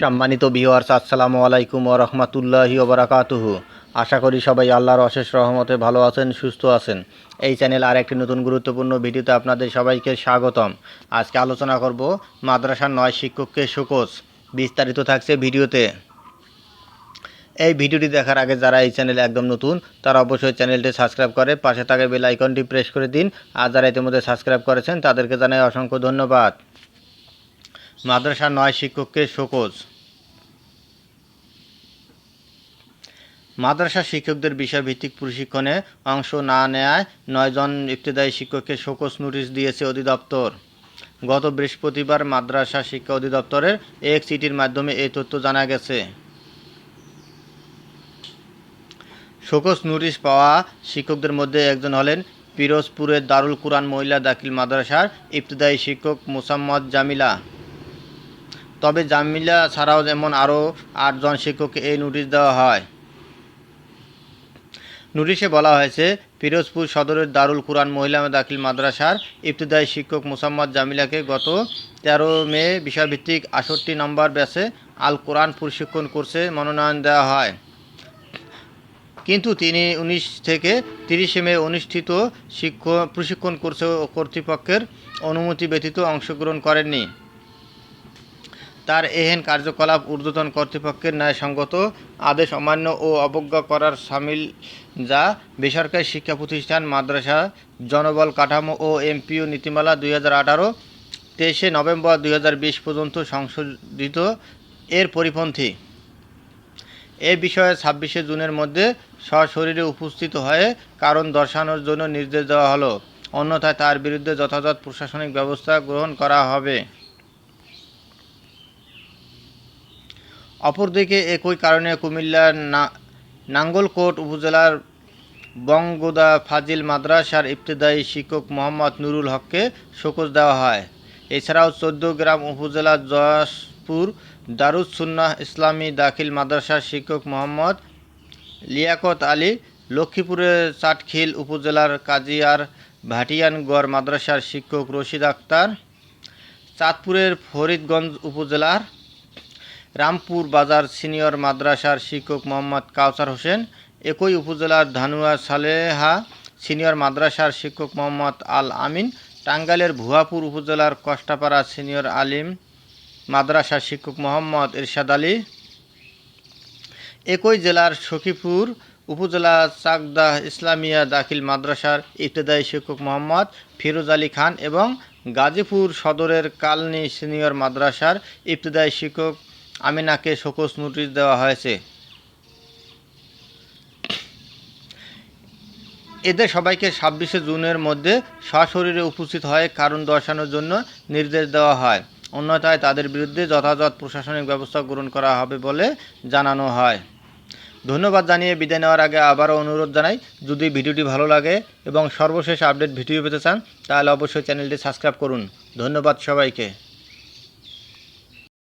সম্মানিত ভিওয়ার্স আসসালামু আলাইকুম ও রহমতুল্লাহি ওবরাকাতুহু আশা করি সবাই আল্লাহর অশেষ রহমতে ভালো আছেন, সুস্থ আছেন। এই চ্যানেল আর একটি নতুন গুরুত্বপূর্ণ ভিডিওতে আপনাদের সবাইকে স্বাগতম। আজকে আলোচনা করব মাদ্রাসার নয় শিক্ষককে শোকজ বিস্তারিত থাকছে ভিডিওতে। এই ভিডিওটি দেখার আগে যারা এই চ্যানেলে একদম নতুন, তারা অবশ্যই চ্যানেলটি সাবস্ক্রাইব করে পাশে থাকা বেল আইকনটি প্রেস করে দিন। আর যারা ইতিমধ্যে সাবস্ক্রাইব করেছেন, তাদেরকে জানাই অসংখ্য ধন্যবাদ। মাদ্রাসার নয় শিক্ষককে শোকজ। মাদ্রাসা শিক্ষকদের বিষয়ভিত্তিক প্রশিক্ষণে অংশ না নেয় নয়জন ইবতদায়ী শিক্ষককে শোকজ নোটিশ দিয়েছে অধিদপ্তর। গত বৃহস্পতিবার মাদ্রাসা শিক্ষা অধিদপ্তরের এক চিঠির মাধ্যমে এই তথ্য জানা গেছে। শোকজ নোটিশ পাওয়া শিক্ষকদের মধ্যে একজন হলেন পিরোজপুরের দারুল কুরআন মহিলা দাখিল মাদ্রাসার ইবতদায়ী শিক্ষক মোসাম্মদ জামিলা। তবে জামিলা ছাড়াও যেমন আরও আটজন শিক্ষককে এই নোটিশ দেওয়া হয়। নোটিশে বলা হয়েছে, পিরোজপুর সদরের দারুল কুরআন মহিলা দাখিল মাদ্রাসার ইবতদায়ী শিক্ষক মোসাম্মদ জামিলাকে গত তেরো মে বিষয়ভিত্তিক আষট্টি নম্বর ব্যাচে আল কোরআন প্রশিক্ষণ কোর্সে মনোনয়ন দেওয়া হয়। কিন্তু তিনি উনিশ থেকে তিরিশে মে অনুষ্ঠিত শিক্ষক প্রশিক্ষণ কোর্সে কর্তৃপক্ষের অনুমতি ব্যতীত অংশগ্রহণ করেননি। তার এহেন কার্যকলাপ ঊর্ধ্বতন কর্তৃপক্ষের ন্যায়সঙ্গত আদেশ অমান্য ও অবজ্ঞা করার সামিল, যা বেসরকারি শিক্ষা প্রতিষ্ঠান, মাদ্রাসা, জনবল কাঠামো ও এমপিও নীতিমালা দুই হাজার আঠারো, তেইশে নভেম্বর দুই হাজার বিশ পর্যন্ত সংশোধিত এর পরিপন্থী। এ বিষয়ে ছাব্বিশে জুনের মধ্যে সশরীরে উপস্থিত হয়ে কারণ দর্শানোর জন্য নির্দেশ দেওয়া হলো। অন্যথায় তার বিরুদ্ধে যথাযথ প্রশাসনিক ব্যবস্থা গ্রহণ করা হবে। অপরদিকে একই কারণে কুমিল্লার না- নাঙ্গলকোট উপজেলার বঙ্গোদা ফাজিল মাদ্রাসার ইবতদায়ী শিক্ষক মোহাম্মদ নুরুল হককে শোকজ দেওয়া হয়। এছাড়াও চৌদ্দগ্রাম উপজেলার জয়সপুর দারুস সুন্নাহ ইসলামী দাখিল মাদ্রাসার শিক্ষক মোহাম্মদ লিয়াকত আলী লক্ষ্মীপুরের চাটখিল উপজেলার কাজিয়ার ভাটিয়ানগড় মাদ্রাসার শিক্ষক রশিদ আক্তার, চাঁদপুরের ফরিদগঞ্জ উপজেলার রামপুর বাজার সিনিয়র মাদ্রাসার শিক্ষক মোহাম্মদ কাউসার হোসেন, একই উপজেলার ধানুয়া সালেহা সিনিয়র মাদ্রাসার শিক্ষক মোহাম্মদ আল আমিন, টাঙ্গাইলের ভুয়াপুর উপজেলার কষ্টাপাড়া সিনিয়র আলিম মাদ্রাসার শিক্ষক মোহাম্মদ এরশাদ আলী, একই জেলার সখীপুর উপজেলা চাকদা ইসলামিয়া দাখিল মাদ্রাসার ইবতদায়ী শিক্ষক মোহাম্মদ ফিরোজ আলী খান এবং গাজীপুর সদরের কালনি সিনিয়র মাদ্রাসার ইবতদায়ী শিক্ষক আমিনাকে শোকস নোটিশ দেওয়া হয়েছে। এদের সবাইকে ছাব্বিশে জুনের মধ্যে সশরীরে উপস্থিত হয়ে কারণ দর্শানোর জন্য নির্দেশ দেওয়া হয়। অন্যথায় তাদের বিরুদ্ধে যথাযথ প্রশাসনিক ব্যবস্থা গ্রহণ করা হবে বলে জানানো হয়। ধন্যবাদ জানিয়ে বিদায় নেওয়ার আগে আবারও অনুরোধ জানাই, যদি ভিডিওটি ভালো লাগে এবং সর্বশেষ আপডেট ভিডিও পেতে চান, তাহলে অবশ্যই চ্যানেলটি সাবস্ক্রাইব করুন। ধন্যবাদ সবাইকে।